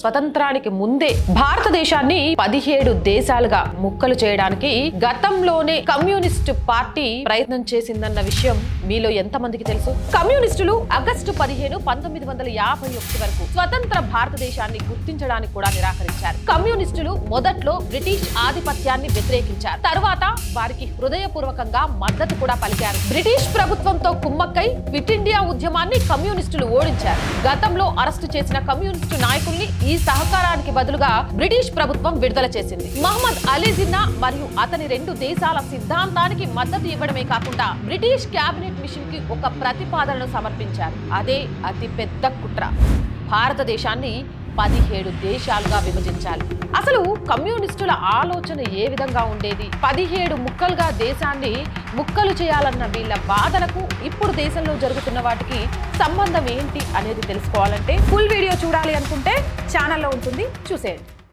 స్వతంత్రానికి ముందే భారతదేశాన్ని పదిహేడు దేశాలుగా ముక్కలు చేయడానికి గతంలోనే కమ్యూనిస్ట్ పార్టీ ప్రయత్నం చేసిందన్న విషయం మీలో ఎంతమందికి తెలుసు? కమ్యూనిస్టులు ఆగస్టు పదిహేను పంతొమ్మిది వందల యాభై ఒకటి వరకు స్వతంత్ర భారతదేశాన్ని గుర్తించడానికి కూడా నిరాకరించారు. కమ్యూనిస్టులు మొదట్లో బ్రిటిష్ ఆధిపత్యాన్ని వ్యతిరేకించారు. తర్వాత వారికి హృదయపూర్వకంగా మద్దతు కూడా పలికారు. బ్రిటిష్ ప్రభుత్వంతో కుమ్మక్కై క్విట్ ఇండియా ఉద్యమాన్ని కమ్యూనిస్టులు ఓడించారు. గతంలో అరెస్టు చేసిన కమ్యూనిస్టు నాయకుల్ని ఈ ఈ సహకారానికి బదులుగా బ్రిటిష్ ప్రభుత్వం విడుదల చేసింది. మహమ్మద్ అలీ జిన్నా మరియు అతని రెండు దేశాల సిద్ధాంతానికి మద్దతు ఇవ్వడమే కాకుండా బ్రిటిష్ క్యాబినెట్ మిషన్కి ఒక ప్రతిపాదనను సమర్పించారు. అదే అతిపెద్ద కుట్ర. భారతదేశాన్ని పదిహేడు దేశాలుగా విభజించాలి. కమ్యూనిస్టుల ఆలోచన ఏ విధంగా ఉండేది? పదిహేడు ముక్కలుగా దేశాన్ని ముక్కలు చేయాలన్న వీళ్ళ వాదనకు ఇప్పుడు దేశంలో జరుగుతున్న వాటికి సంబంధం ఏంటి అనేది తెలుసుకోవాలంటే ఫుల్ వీడియో చూడాలి అనుకుంటే ఛానల్లో ఉంటుంది చూసేయండి.